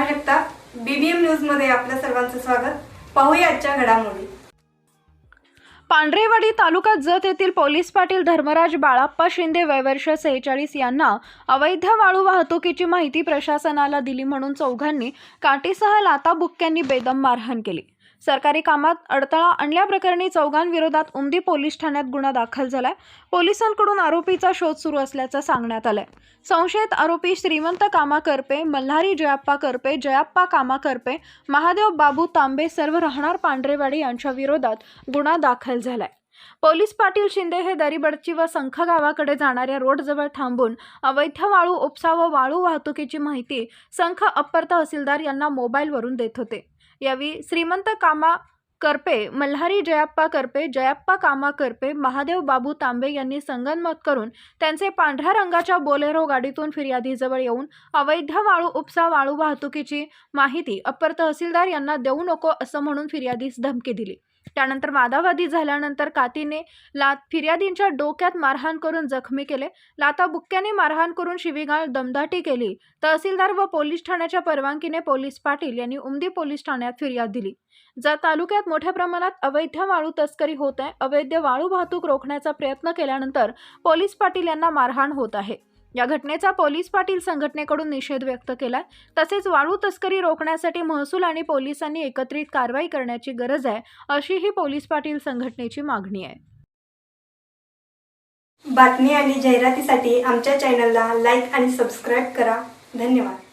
Neha Jagtap BBM न्यूजमध्ये आपल्या सर्वांचं स्वागत. पाहूया आजच्या घडामोडी. पांढरेवाडी तालुका जत येथील पोलीस पाटील धर्मराज बाळाप्पा शिंदे वयवर्ष सेहेचाळीस यांना अवैध वाळू वाहतुकीची माहिती प्रशासनाला दिली म्हणून चौघांनी काठीसह लाता बुक्क्यांनी बेदम मारहाण केली. सरकारी कामात अडथळा आणल्याप्रकरणी चौघांविरोधात उमदी पोलीस ठाण्यात गुन्हा दाखल झालाय. पोलिसांकडून आरोपीचा शोध सुरू असल्याचं सांगण्यात आलंय. संशयित आरोपी श्रीमंत कामा करपे मल्हारी जयाप्पा करपे जयाप्पा कामा करपे महादेव बाबू तांबे सर्व राहणार पांढरेवाडी यांच्या विरोधात गुन्हा दाखल झालाय. पोलीस पाटील शिंदे हे दरीबडची व संख गावाकडे जाणाऱ्या रोडजवळ थांबून अवैध वाळू उपसा व वाळू वाहतुकीची माहिती संख अप्पर तहसीलदार यांना मोबाईलवरून देत होते. यावेळी श्रीमंत कामा करपे मल्हारी जयाप्पा करपे जयाप्पा कामा करपे महादेव बाबू तांबे यांनी संगनमत करून त्यांचे पांढऱ्या रंगाच्या बोलेरो गाडीतून फिर्यादीजवळ येऊन अवैध वाळू उपसा वाळू वाहतुकीची माहिती अप्पर तहसीलदार यांना देऊ नको असं म्हणून फिर्यादीस धमकी दिली. त्यानंतर वादावादी झाल्यानंतर कातीने लात फिर्यादींच्या डोक्यात मारहाण करून जखमी केले. लाता बुक्क्याने मारहाण करून शिवीगाळ दमदाटी केली. तहसीलदार व पोलीस ठाण्याच्या परवानगीने पोलीस पाटील यांनी उमदी पोलीस ठाण्यात फिर्याद दिली. जर तालुक्यात मोठ्या प्रमाणात अवैध वाळू तस्करी होत आहे अवैध वाळू वाहतूक रोखण्याचा प्रयत्न केल्यानंतर पोलीस पाटील यांना मारहाण होत आहे. या घटनेचा पोलीस पाटील संघटनेकडून निषेध व्यक्त केला तसेच वाळू तस्करी रोखण्यासाठी महसूल आणि पोलिसांनी एकत्रित कारवाई करण्याची गरज आहे अशी ही पोलीस पाटील संघटनेची मागणी आहे. बातमी आणि जाहिरातीसाठी आमच्या चॅनलला लाईक आणि सबस्क्राईब करा. धन्यवाद.